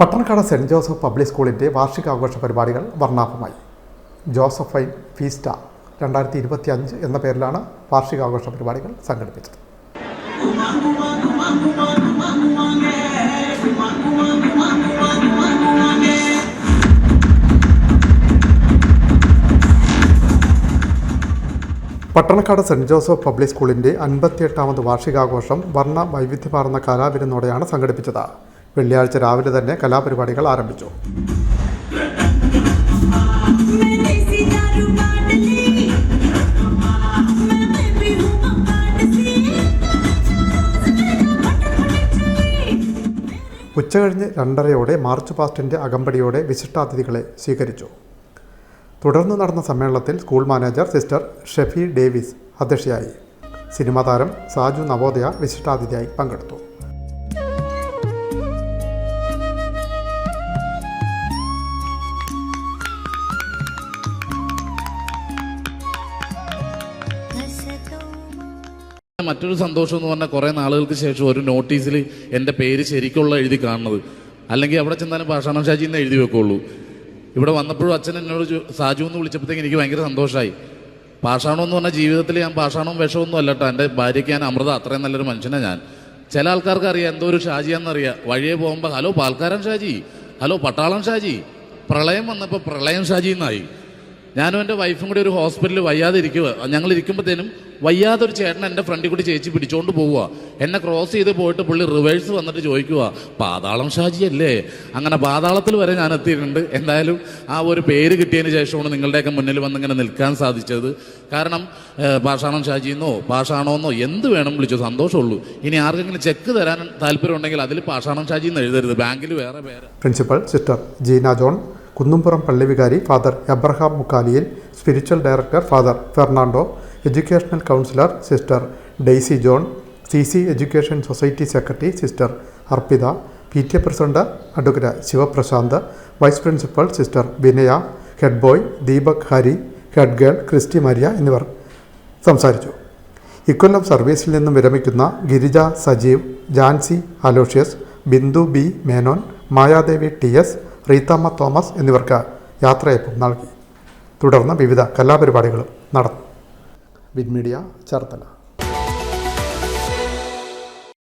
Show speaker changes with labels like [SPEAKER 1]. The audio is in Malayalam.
[SPEAKER 1] പട്ടണക്കാട് സെന്റ് ജോസഫ് പബ്ലിക് സ്കൂളിന്റെ വാർഷികാഘോഷ പരിപാടികൾ വർണാഭമായി. ജോസഫൈൻ ഫീസ്റ്റ രണ്ടായിരത്തി ഇരുപത്തി അഞ്ച് എന്ന പേരിലാണ് വാർഷികാഘോഷ പരിപാടികൾ സംഘടിപ്പിച്ചത്. പട്ടണക്കാട് സെന്റ് ജോസഫ് പബ്ലിക് സ്കൂളിന്റെ അൻപത്തിയെട്ടാമത് വാർഷികാഘോഷം വർണ വൈവിധ്യമാർന്ന കലാവിരുന്നോടെയാണ് സംഘടിപ്പിച്ചത്. വെള്ളിയാഴ്ച രാവിലെ തന്നെ കലാപരിപാടികൾ ആരംഭിച്ചു. ഉച്ചകഴിഞ്ഞ് രണ്ടരയോടെ മാർച്ച് പാസ്റ്റിന്റെ അകമ്പടിയോടെ വിശിഷ്ടാതിഥികളെ സ്വീകരിച്ചു. തുടർന്ന് നടന്ന സമ്മേളനത്തിൽ school manager sister Shefi Davis അധ്യക്ഷയായി. സിനിമാ താരം സാജു നവോദയ വിശിഷ്ടാതിഥിയായി പങ്കെടുത്തു.
[SPEAKER 2] മറ്റൊരു സന്തോഷം എന്ന് പറഞ്ഞാൽ കുറേ നാളുകൾക്ക് ശേഷം ഒരു നോട്ടീസിൽ എന്റെ പേര് ശരിക്കുള്ള എഴുതി കാണുന്നത്. അല്ലെങ്കിൽ അവിടെ ചെന്നാലും പാഷാണം ഷാജി എന്ന് എഴുതി വെക്കുള്ളൂ. ഇവിടെ വന്നപ്പോഴും അച്ഛൻ എന്നോട് സാജു എന്ന് വിളിച്ചപ്പോഴത്തേക്ക് എനിക്ക് ഭയങ്കര സന്തോഷമായി പാഷാണോ എന്ന് പറഞ്ഞാൽ ജീവിതത്തിൽ ഞാൻ പാഷാണോ വിഷമൊന്നും അല്ല കേട്ടോ എന്റെ ഭാര്യയ്ക്ക് ഞാൻ അമൃത അത്രയും നല്ലൊരു മനുഷ്യനാണ് ഞാൻ. ചില ആൾക്കാർക്ക് അറിയാം എന്തോ ഒരു ഷാജിയാണെന്നറിയാം വഴിയെ പോകുമ്പോൾ ഹലോ പാൽക്കാരൻ ഷാജി. ഹലോ പട്ടാളം ഷാജി. പ്രളയം വന്നപ്പോൾ പ്രളയം ഷാജി എന്നായി. ഞാനും എന്റെ വൈഫും കൂടി ഒരു ഹോസ്പിറ്റലിൽ വയ്യാതെ ഇരിക്കുക ഞങ്ങൾ ഇരിക്കുമ്പോഴത്തേനും വയ്യാതെ ഒരു ചേട്ടൻ എന്റെ ഫ്രണ്ടിൽ കൂടി ചേച്ചി പിടിച്ചുകൊണ്ട് പോവുക. എന്നെ ക്രോസ് ചെയ്ത് പോയിട്ട് പുള്ളി റിവേഴ്സ് വന്നിട്ട് ചോദിക്കുക പാതാളം ഷാജിയല്ലേ അങ്ങനെ പാതാളത്തിൽ വരെ ഞാൻ എത്തിയിട്ടുണ്ട്. എന്തായാലും ആ ഒരു പേര് കിട്ടിയതിന് ശേഷമാണ് നിങ്ങളുടെയൊക്കെ മുന്നിൽ വന്ന് ഇങ്ങനെ നിൽക്കാൻ സാധിച്ചത്. കാരണം പാഷാണം ഷാജിന്നോ പാഷാണോന്നോ എന്ത് വേണം വിളിച്ചു സന്തോഷമുള്ളൂ. ഇനി ആർക്കെങ്കിലും ചെക്ക് തരാൻ താല്പര്യം ഉണ്ടെങ്കിൽ അതിൽ പാഷാണം ഷാജി എന്ന് എഴുതരുത്. ബാങ്കിൽ വേറെ പേര്.
[SPEAKER 1] Principal sister Jeena John. Kunnumpuram പള്ളിവികാരി father Abraham മുക്കാലിയിൽ spiritual director father Fernando educational counsellor sister Daisy John C C education society secretary sister Arpitha P T A president advocate Shivaprasanth vice principal sister Vinaya head boy Deepak Hari head girl Christy Maria എന്നിവർ സംസാരിച്ചു. ഇക്കൊല്ലം സർവീസിൽ നിന്നും വിരമിക്കുന്ന Girija Sajeev Jancy Aloysius Bindu B Menon Mayadevi T S Reethamma Thomas എന്നിവർക്ക് യാത്രയപ്പം നൽകി. തുടർന്ന് വിവിധ കലാപരിപാടികളും നടന്നു. വിഡ്മീഡിയ മീഡിയ ചേർത്തല.